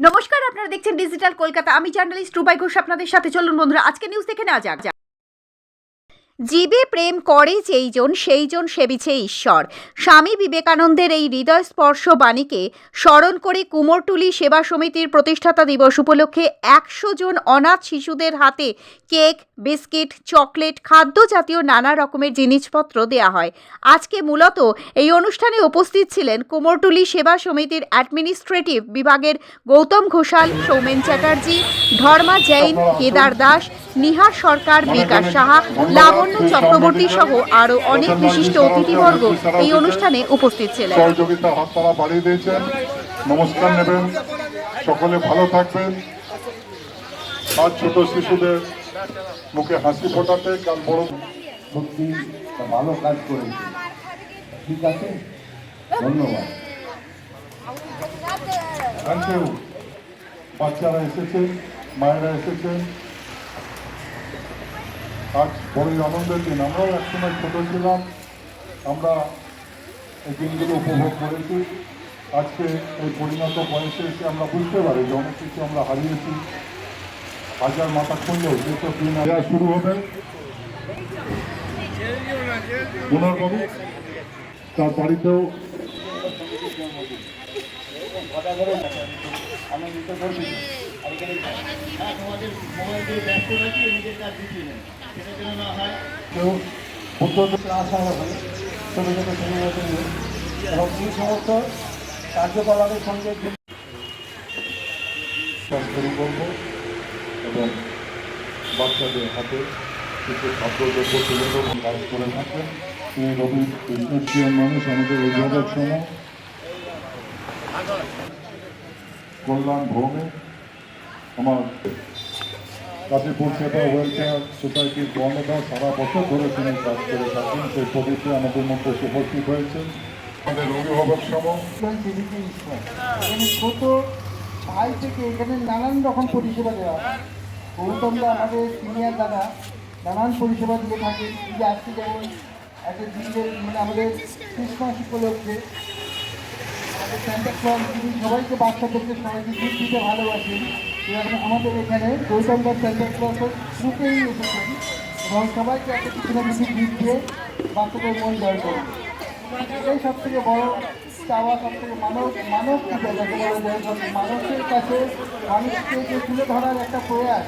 নমস্কার, আপনারা দেখছেন ডিজিটাল কলকাতা আমি জার্নালিস্ট রুবাই ঘোষ, আপনাদের সাথে চলুন বন্ধুরা আজকে নিউজ দেখে নেওয়া যাক। জীবে প্রেম করে যেইজন সেইজন সেবিছে ঈশ্বর। স্বামী বিবেকানন্দের এই হৃদয়স্পর্শ বাণীকে স্মরণ করে কুমোরটুলি সেবা সমিতির প্রতিষ্ঠাতা দিবস উপলক্ষে একশো জন অনাথ শিশুদের হাতে কেক বিস্কিট চকলেট খাদ্য জাতীয় নানা রকমের জিনিসপত্র দেয়া হয়। আজকে মূলত এই অনুষ্ঠানে উপস্থিত ছিলেন কুমোরটুলি সেবা সমিতির অ্যাডমিনিস্ট্রেটিভ বিভাগের গৌতম ঘোষাল সৌমেন চ্যাটার্জি ধর্মা জৈন কেদার দাস নিহার সরকার বিকাশ সাহা লাবণ্য চক্রবর্তী সহ আরও অনেক বিশিষ্ট অতিথিবর্গ এই অনুষ্ঠানে উপস্থিত ছিলেন। সহযোগিতা হাত তারা বাড়িয়ে দিয়েছেন। নমস্কার নেবেন। সকলে ভালো থাকবেন। আর ছোট শিশুদের মুখে হাসি ফোটাতে কাল বড় সত্যি ভালো কাজ করেছে। ঠিক আছে? ধন্যবাদ। Thank you. বাচ্চারা এসেছেন মায়েরা এসেছেন আজ বড়ই আনন্দের দিন। আমরাও একসময় ছোট ছিলাম। আমরা এই দিনগুলো উপভোগ করেছি। আজকে এই পরিণত বয়সে এসে আমরা বুঝতে পারি যে অনেক কিছু আমরা হারিয়েছি। হাজার মাথা খুললেও যেসব দিন শুরু হবে। পুনর্বাবু তার বাড়িতেও কেউ বুদ্ধ আসা হবে ছোটো ছোটো ছেলেমেয়েদের নিয়ে সমস্ত কার্যকলাপের সঙ্গে শুরু করব এবং বাচ্চাদের হাতে কিছু খাদ্যদ্রব্য তুলে দেবো কাজ করে থাকবেন তিনি রবি কৃষ্ণপ্রিয় মানুষ আমাদের অভিভাবক সময় কল্যাণ ভৌমে আমার কাশীপুর সেবা ওয়েলফেয়ার সোসাইটির কর্ণদা সারা বছর ধরে তিনি কাজ করে থাকেন সেই ছবিতে আমাদের মধ্যে উপস্থিত হয়েছেন আমাদের অভিভাবক ছোট ভাই থেকে এখানে নানান রকম পরিষেবা দেওয়া হয় গৌতমদা আমাদের সিনিয়র দাদা নানান পরিষেবা দিয়ে থাকে যে আজকে যেমন একটা দিনের মানে আমাদের ক্রিসমাস উপলক্ষে আমাদের স্যান্টা ক্লজ তিনি সবাইকে বাচ্চাদেরকে সবাইকে দিতে ভালোবাসেন আমাদের এখানে গৌতমদার ক্লজের গ্রুপেই এসেছেন এবং সবাইকে একটা কিছু না কিছু গিফট দিয়ে বাচ্চাদের মন জয় করবে এটাই সব থেকে বড় চাওয়া সব থেকে মানব মানব মানুষের কাছে মানুষকে যে তুলে ধরার একটা প্রয়াস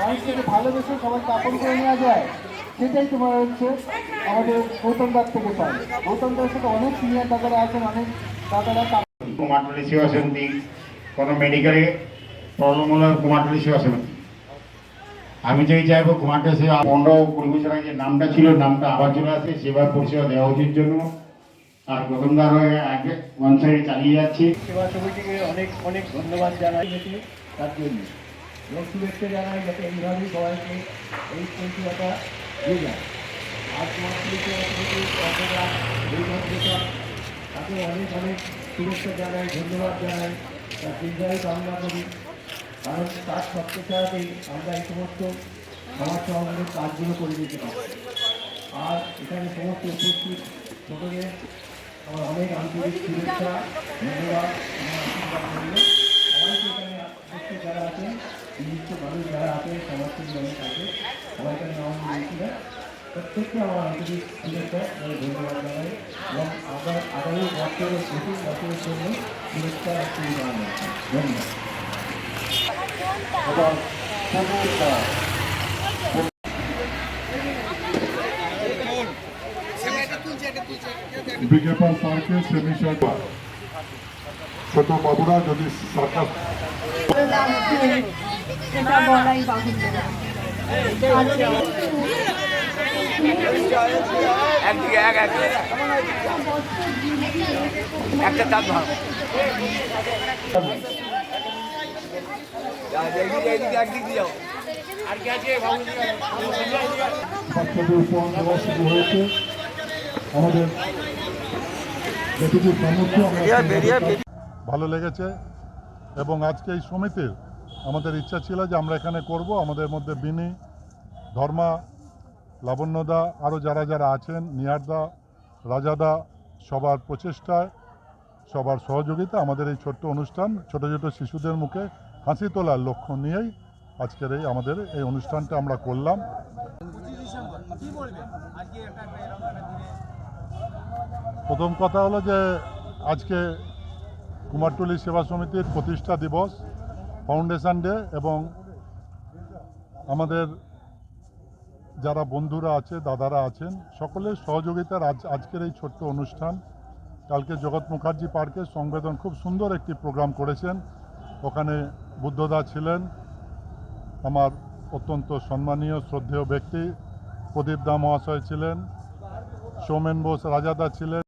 মানুষকে ভালোবেসে সবাইকে আপন করে নেওয়া যায়, সেটাই তোমার হচ্ছে আমাদের গৌতম দার থেকে পাই গৌতম দার সাথে অনেক সিনিয়র দাদারা আছেন, অনেক দাদারা কোনো মেডিকেলে প্রবলেম হলে কুমারটুলি সেবা সমিতি আমি যেই চাইব কুমারটুলি সেবা পনেরো কুড়ি যে নামটা ছিল, নামটা আবার চলে আসে সেবার পরিষেবা দেওয়া উচিত জন্য। আর প্রথমবার হয়ে আগে ওয়ান সাইড চালিয়ে যাচ্ছি। সেবা সমিতিকে অনেক অনেক ধন্যবাদ জানাই। তার জন্য। এবং শুভেচ্ছা জানাই যাতে এইভাবেই সবাইকে এই পরিষেবাটা দিয়ে যায়। আর তোমার সেবা এই ভদ্রতা তাকে অনেক অনেক শুভেচ্ছা জানাই, ধন্যবাদ জানাই। তার দীর্ঘায়ু কামনা করি। কারণ তার সত্যতাতেই আমরা এই সমস্ত সমাজ সমাজের কাজগুলো করে দিতে পারি আর এখানে সমস্ত উপস্থিত ছোটদের আমার অনেক আন্তরিক শুভেচ্ছা, ধন্যবাদ সবাইকে এখানে উপস্থিত যারা আছেন নির্দিষ্ট মানুষ যারা আছেন সমাজসেবী অনেক আছে, সবাইকে নাম দিয়েছিলেন প্রত্যেককে আমার আন্তরিক শুভেচ্ছা এবং ধন্যবাদ জানাই এবং আগামী বছরের প্রতি বছরের জন্য শুভেচ্ছা ধন্যবাদ। পুনর্বার বিজ্ঞাপন পার্কে সেমিশন ছোট বাবুরা যদি এক একটা দাঁত ভাঙ। ভালো লেগেছে এবং আজকে এই সমিতির আমাদের ইচ্ছা ছিল যে আমরা এখানে করব। আমাদের মধ্যে বিনি, ধর্মা, লাবণ্যদা আরও যারা যারা আছেন, নিহারদা, রাজাদা, সবার প্রচেষ্টায়, সবার সহযোগিতা, আমাদের এই ছোট্ট অনুষ্ঠান, ছোট ছোট শিশুদের মুখে হাসি তোলার লক্ষ্য নিয়েই আজকের এই আমাদের এই অনুষ্ঠানটা আমরা করলাম। প্রথম কথা হলো যে আজকে কুমারটুলি সেবা সমিতির প্রতিষ্ঠা দিবস, ফাউন্ডেশন ডে এবং আমাদের যারা বন্ধুরা আছে, দাদারা আছেন, সকলের সহযোগিতার আজ আজকের এই ছোট্ট অনুষ্ঠান। কালকে জগৎ মুখার্জি পার্কে সংবেদন খুব সুন্দর একটি প্রোগ্রাম করেছেন। ওখানে বুদ্ধদা ছিলেন আমার অত্যন্ত সম্মানীয়, শ্রদ্ধেয় ব্যক্তি। প্রদীপ দা মহাশয় ছিলেন। সৌমেন বোস রাজাদা ছিলেন।